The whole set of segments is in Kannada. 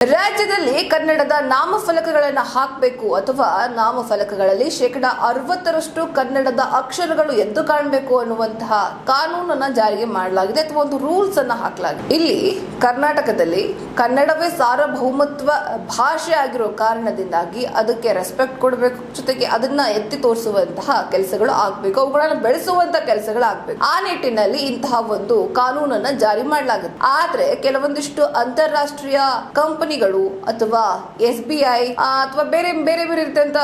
ರಾಜ್ಯದಲ್ಲಿ ಕನ್ನಡದ ನಾಮಫಲಕಗಳನ್ನು ಹಾಕಬೇಕು ಅಥವಾ ನಾಮಫಲಕಗಳಲ್ಲಿ ಶೇಕಡ ಅರವತ್ತರಷ್ಟು ಕನ್ನಡದ ಅಕ್ಷರಗಳು ಎದ್ದು ಕಾಣಬೇಕು ಅನ್ನುವಂತಹ ಕಾನೂನನ್ನ ಜಾರಿಗೆ ಮಾಡಲಾಗಿದೆ ಅಥವಾ ಒಂದು ರೂಲ್ಸ್ ಅನ್ನ ಹಾಕಲಾಗಿದೆ. ಇಲ್ಲಿ ಕರ್ನಾಟಕದಲ್ಲಿ ಕನ್ನಡವೇ ಸಾರ್ವಭೌಮತ್ವ ಭಾಷೆ ಆಗಿರೋ ಕಾರಣದಿಂದಾಗಿ ಅದಕ್ಕೆ ರೆಸ್ಪೆಕ್ಟ್ ಕೊಡಬೇಕು. ಜೊತೆಗೆ ಅದನ್ನ ಎತ್ತಿ ತೋರಿಸುವಂತಹ ಕೆಲಸಗಳು ಆಗ್ಬೇಕು. ಅವುಗಳನ್ನು ಬೆಳೆಸುವಂತಹ ಕೆಲಸಗಳು ಆಗ್ಬೇಕು ಆ ನಿಟ್ಟಿನಲ್ಲಿ ಇಂತಹ ಒಂದು ಕಾನೂನನ್ನ ಜಾರಿ ಮಾಡಲಾಗುತ್ತೆ. ಆದ್ರೆ ಕೆಲವೊಂದಿಷ್ಟು ಅಂತಾರಾಷ್ಟ್ರೀಯ ಕಂಪನಿಗಳು ಅಥವಾ ಎಸ್ ಬಿ ಐ ಅಥವಾ ಬೇರೆ ಬೇರೆ ಬೇರೆ ರೀತಿಯಂತ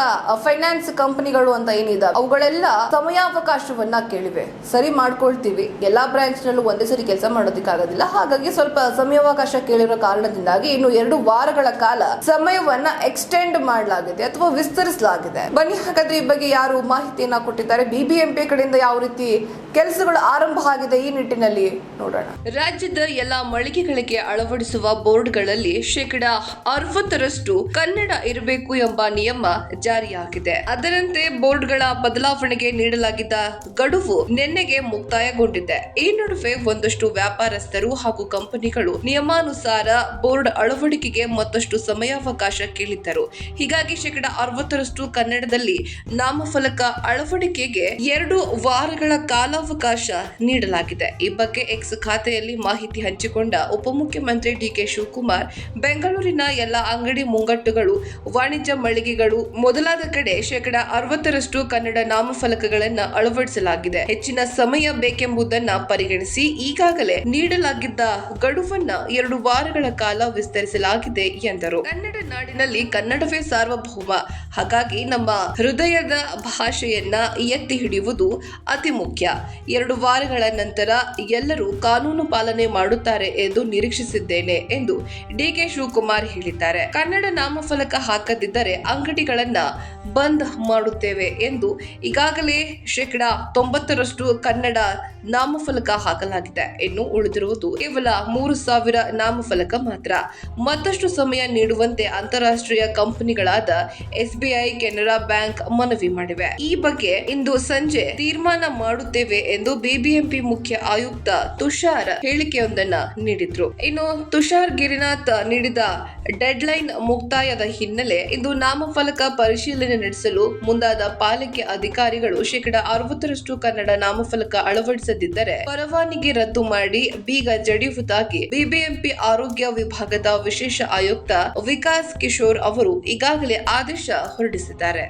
ಫೈನಾನ್ಸ್ ಕಂಪನಿಗಳು ಅಂತ ಏನಿದೆ ಅವುಗಳೆಲ್ಲ ಸಮಯಾವಕಾಶವನ್ನ ಕೇಳಿವೆ. ಸರಿ ಮಾಡ್ಕೊಳ್ತೀವಿ. ಎಲ್ಲಾ ಬ್ರಾಂಚ್ ನಲ್ಲೂ ಒಂದೇ ಸರಿ ಕೆಲಸ ಮಾಡೋದಕ್ಕಾಗೋದಿಲ್ಲ. ಹಾಗಾಗಿ ಸ್ವಲ್ಪ ಸಮಯಾವಕಾಶ ಕೇಳಿರೋ ಕಾರಣದಿಂದಾಗಿ ಇನ್ನು ಎರಡು ವಾರಗಳ ಕಾಲ ಸಮಯವನ್ನ ಎಕ್ಸ್ಟೆಂಡ್ ಮಾಡಲಾಗಿದೆ ಅಥವಾ ವಿಸ್ತರಿಸಲಾಗಿದೆ. ಬನ್ನಿ, ಹಾಗಾದ್ರೆ ಈ ಬಗ್ಗೆ ಯಾರು ಮಾಹಿತಿಯನ್ನ ಕೊಟ್ಟಿದ್ದಾರೆ? ಬಿಬಿಎಂಪಿ ಕಡೆಯಿಂದ ಯಾವ ರೀತಿ ಕೆಲಸಗಳು ಆರಂಭ ಆಗಿದೆ ಈ ನಿಟ್ಟಿನಲ್ಲಿ ನೋಡೋಣ. ರಾಜ್ಯದ ಎಲ್ಲಾ ಮಳಿಗೆಗಳಿಗೆ ಅಳವಡಿಸುವ ಬೋರ್ಡ್ಗಳಲ್ಲಿ ಶೇಕಡ ಅರವತ್ತರಷ್ಟು ಕನ್ನಡ ಇರಬೇಕು ಎಂಬ ನಿಯಮ ಜಾರಿಯಾಗಿದೆ. ಅದರಂತೆ ಬೋರ್ಡ್ಗಳ ಬದಲಾವಣೆಗೆ ನೀಡಲಾಗಿದ್ದ ಗಡುವು ನಿನ್ನೆಗೆ ಮುಕ್ತಾಯಗೊಂಡಿದೆ. ಈ ನಡುವೆ ಒಂದಷ್ಟು ವ್ಯಾಪಾರಸ್ಥರು ಹಾಗೂ ಕಂಪನಿಗಳು ನಿಯಮಾನುಸಾರ ಬೋರ್ಡ್ ಅಳವಡಿಕೆಗೆ ಮತ್ತಷ್ಟು ಸಮಯಾವಕಾಶ ಕೇಳಿದ್ದರು. ಹೀಗಾಗಿ ಶೇಕಡ ಅರವತ್ತರಷ್ಟು ಕನ್ನಡದಲ್ಲಿ ನಾಮಫಲಕ ಅಳವಡಿಕೆಗೆ ಎರಡು ವಾರಗಳ ಕಾಲಾವಕಾಶ ನೀಡಲಾಗಿದೆ. ಈ ಬಗ್ಗೆ ಎಕ್ಸ್ ಖಾತೆಯಲ್ಲಿ ಮಾಹಿತಿ ಹಂಚಿಕೊಂಡ ಉಪಮುಖ್ಯಮಂತ್ರಿ ಡಿಕೆ ಶಿವಕುಮಾರ್, ಬೆಂಗಳೂರಿನ ಎಲ್ಲ ಅಂಗಡಿ ಮುಂಗಟ್ಟುಗಳು, ವಾಣಿಜ್ಯ ಮಳಿಗೆಗಳು, ಮೊದಲಾದ ಕಡೆ ಶೇಕಡ ಅರವತ್ತರಷ್ಟು ಕನ್ನಡ ನಾಮಫಲಕಗಳನ್ನು ಅಳವಡಿಸಲಾಗಿದೆ. ಹೆಚ್ಚಿನ ಸಮಯ ಬೇಕೆಂಬುದನ್ನು ಪರಿಗಣಿಸಿ ಈಗಾಗಲೇ ನೀಡಲಾಗಿದ್ದ ಗಡುವನ್ನ ಎರಡು ವಾರಗಳ ಕಾಲ ವಿಸ್ತರಿಸಲಾಗಿದೆ ಎಂದರು. ಕನ್ನಡ ನಾಡಿನಲ್ಲಿ ಕನ್ನಡವೇ ಸಾರ್ವಭೌಮ. ಹಾಗಾಗಿ ನಮ್ಮ ಹೃದಯದ ಭಾಷೆಯನ್ನ ಎತ್ತಿ ಹಿಡಿಯುವುದು ಅತಿ ಮುಖ್ಯ. ಎರಡು ವಾರಗಳ ನಂತರ ಎಲ್ಲರೂ ಕಾನೂನು ಪಾಲನೆ ಮಾಡುತ್ತಾರೆ ಎಂದು ನಿರೀಕ್ಷಿಸಿದ್ದೇನೆ ಎಂದು ಡಿ ಕೆ ಶಿವಕುಮಾರ್ ಹೇಳಿದ್ದಾರೆ. ಕನ್ನಡ ನಾಮಫಲಕ ಹಾಕದಿದ್ದರೆ ಅಂಗಡಿಗಳನ್ನ ಬಂದ್ ಮಾಡುತ್ತೇವೆ ಎಂದು ಈಗಾಗಲೇ ಶೇಕಡಾ ತೊಂಬತ್ತರಷ್ಟು ಕನ್ನಡ ನಾಮಫಲಕ ಹಾಕಲಾಗಿದೆ. ಇನ್ನು ಉಳಿದಿರುವುದು ಕೇವಲ ಮೂರು ಸಾವಿರ ನಾಮಫಲಕ ಮಾತ್ರ. ಮತ್ತಷ್ಟು ಸಮಯ ನೀಡುವಂತೆ ಅಂತಾರಾಷ್ಟ್ರೀಯ ಕಂಪನಿಗಳಾದ ಎಸ್ಬಿಐ ಕೆನರಾ ಬ್ಯಾಂಕ್ ಮನವಿ ಮಾಡಿವೆ. ಈ ಬಗ್ಗೆ ಇಂದು ಸಂಜೆ ತೀರ್ಮಾನ ಮಾಡುತ್ತೇವೆ ಎಂದು ಬಿಬಿಎಂಪಿ ಮುಖ್ಯ ಆಯುಕ್ತ ತುಷಾರ್ ಹೇಳಿಕೆಯೊಂದನ್ನ ನೀಡಿದ್ರು. ಇನ್ನು ತುಷಾರ್ ಗಿರಿನಾಥ್ ನೀಡಿದ ಡೆಡ್ಲೈನ್ ಮುಕ್ತಾಯದ ಹಿನ್ನೆಲೆ ಇಂದು ನಾಮಫಲಕ ಪರಿಶೀಲನೆ ನಡೆಸಲು ಮುಂದಾದ ಪಾಲಿಕೆ ಅಧಿಕಾರಿಗಳು ಶೇಕಡ ಅರವತ್ತರಷ್ಟು ಕನ್ನಡ ನಾಮಫಲಕ ಅಳವಡಿಸದಿದ್ದರೆ ಪರವಾನಗಿ ರದ್ದು ಮಾಡಿ ಬೀಗ ಜಡಿಯುವುದಾಗಿ ಬಿಬಿಎಂಪಿ ಆರೋಗ್ಯ ವಿಭಾಗದ ವಿಶೇಷ ಆಯುಕ್ತ ವಿಕಾಸ್ ಕಿಶೋರ್ ಅವರು ಈಗಾಗಲೇ ಆದೇಶ ಹೊರಡಿಸಿದ್ದಾರೆ.